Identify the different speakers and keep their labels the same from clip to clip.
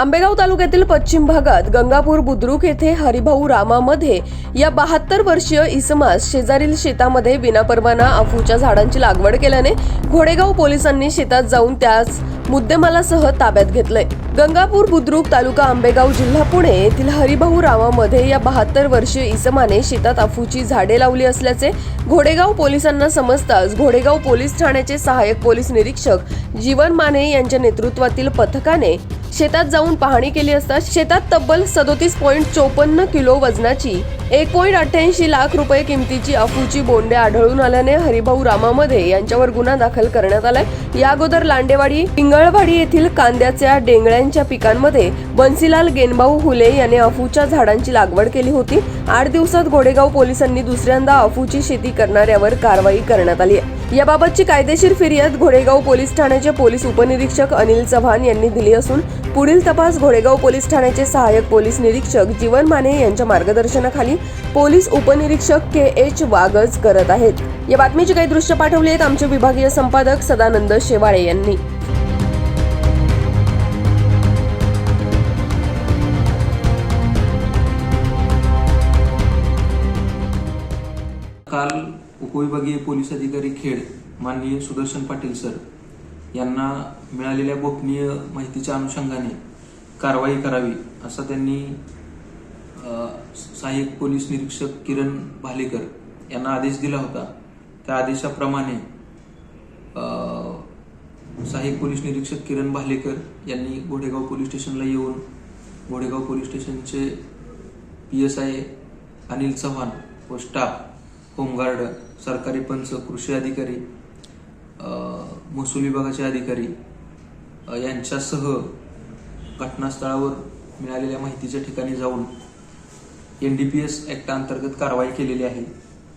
Speaker 1: आंबेगाव तालुक्यातील पश्चिम भागात गंगापूर बुद्रुक येथे हरिभाऊ रामामध्ये या बहात्तर वर्षीय इसमास शेजारील शेतामध्ये विनापरवाना अफूच्या झाडांची लागवड केल्याने घोडेगाव पोलिसांनी शेतात जाऊन त्यास मुद्देमालासह ताब्यात घेतलंय. गंगापूर बुद्रुक तालुका आंबेगाव जिल्हा पुणे येथील हरिभाऊ रामामध्ये या बहात्तर वर्षीय इसमाने शेतात अफूची झाडे लावली असल्याचे घोडेगाव पोलिसांना समजताच घोडेगाव पोलीस ठाण्याचे सहाय्यक पोलीस निरीक्षक जीवन माने यांच्या नेतृत्वातील पथकाने शेतात जाऊन पाहणी केली असता शेतात तब्बल सदोतीस पॉईंट चोपन्न किलो वजनाची एक पॉईंट अठ्ठ्याऐंशी लाख रुपये किमतीची अफूची बोंडे आढळून आल्याने हरिभाऊ रामामध्ये यांच्यावर गुन्हा दाखल करण्यात आलाय. या अगोदर लांडेवाडी पिंगळवाडी येथील कांद्याच्या डेंगळ्यांच्या पिकांमध्ये बन्सीलाल गेनभाऊ हुले याने अफूच्या झाडांची लागवड केली होती. आठ दिवसात घोडेगाव पोलिसांनी दुसऱ्यांदा अफूची शेती करणाऱ्यावर कारवाई करण्यात आली आहे. याबाबतची कायदेशीर फिर्याद घोडेगाव पोलीस ठाण्याचे पोलीस उपनिरीक्षक अनिल चव्हाण यांनी दिली असून पुढील तपास घोडेगाव पोलीस ठाण्याचे सहाय्यक पोलीस निरीक्षक जीवन माने यांच्या मार्गदर्शनाखाली पोलीस उपनिरीक्षक के एच वागज करत आहेत. या बातमीची काही दृश्य पाठवली आहेत आमचे विभागीय संपादक सदानंद शेवाळे यांनी.
Speaker 2: काल उपविभागीय पोलीस अधिकारी खेड माननीय सुदर्शन पाटील सर यांना मिळालेल्या गोपनीय माहितीच्या अनुषंगाने कारवाई करावी असा त्यांनी सहाय्यक पोलीस निरीक्षक किरण भालेकर यांना आदेश दिला होता. त्या आदेशाप्रमाणे सहाय्यक पोलीस निरीक्षक किरण भालेकर यांनी घोडेगाव पोलीस स्टेशनला येऊन घोडेगाव पोलीस स्टेशनचे P S I Anil Chavan व स्टाफ होमगार्ड सरकारी पंच कृषी अधिकारी महसूल विभागाचे अधिकारी यांच्यासह घटनास्थळावर मिळालेल्या माहितीच्या ठिकाणी जाऊन N D P S act अंतर्गत कारवाई केलेली आहे.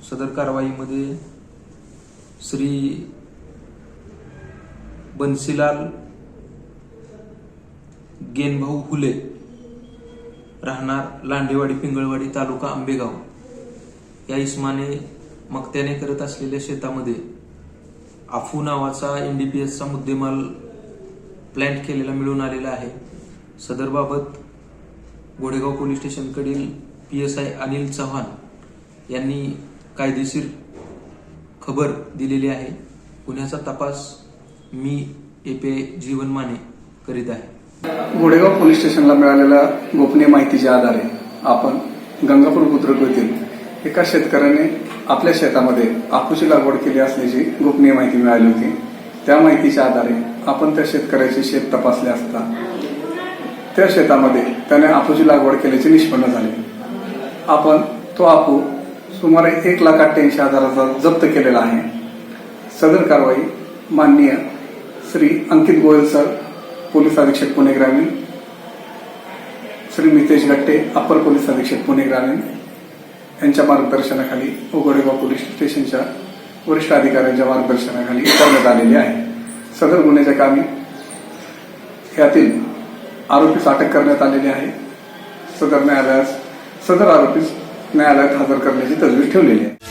Speaker 2: सदर कारवाईमध्ये श्री बन्सीलाल गेनभाऊ हुले राहणार लांडेवाडी पिंगळवाडी तालुका आंबेगाव. या इस्माने मक्त्याने करत असलेल्या शेतामध्ये आफू नावाचा एनडीपीएसचा मुद्देमाल प्लॅन्ट केलेला मिळून आलेला आहे. सदरबाबत Godegaon police स्टेशनकडील P S I Anil Chavan यांनी कायदेशीर खबर दिलेली आहे. गुन्ह्याचा तपास मी ए जीवन माने करीत आहे.
Speaker 3: गोडेगाव पोलीस स्टेशनला मिळालेल्या गोपनीय माहितीच्या आधारे आपण गंगापूर बुद्रुक येथील एका शेतकऱ्याने आपल्या शेतामध्ये आपूची लागवड केली असल्याची गोपनीय माहिती मिळाली होती. त्या माहितीच्या आधारे आपण त्या शेतकऱ्याचे शेत तपासले असता त्या शेतामध्ये त्याने आपूची लागवड केल्याचे निष्पन्न झाले. आपण तो आपू सुमारे एक लाख अठ्ठ्याऐंशी हजाराचा जप्त केलेला आहे. सदर कारवाई माननीय श्री अंकित गोयल सर पोलीस अधीक्षक पुणे ग्रामीण श्री मितेश गट्टे अप्पर पोलीस अधीक्षक पुणे ग्रामीण यांच्या मार्गदर्शनाखाली व पोलीस स्टेशनच्या वरिष्ठ अधिकाऱ्यांच्या मार्गदर्शनाखाली करण्यात आलेली आहे. सदर गुन्ह्याच्या कामी यातील आरोपीस अटक करण्यात आलेली आहे. सदर न्यायालयास सदर आरोपीस न्यायालयात हजर करण्याची तजवीज ठेवलेली आहे.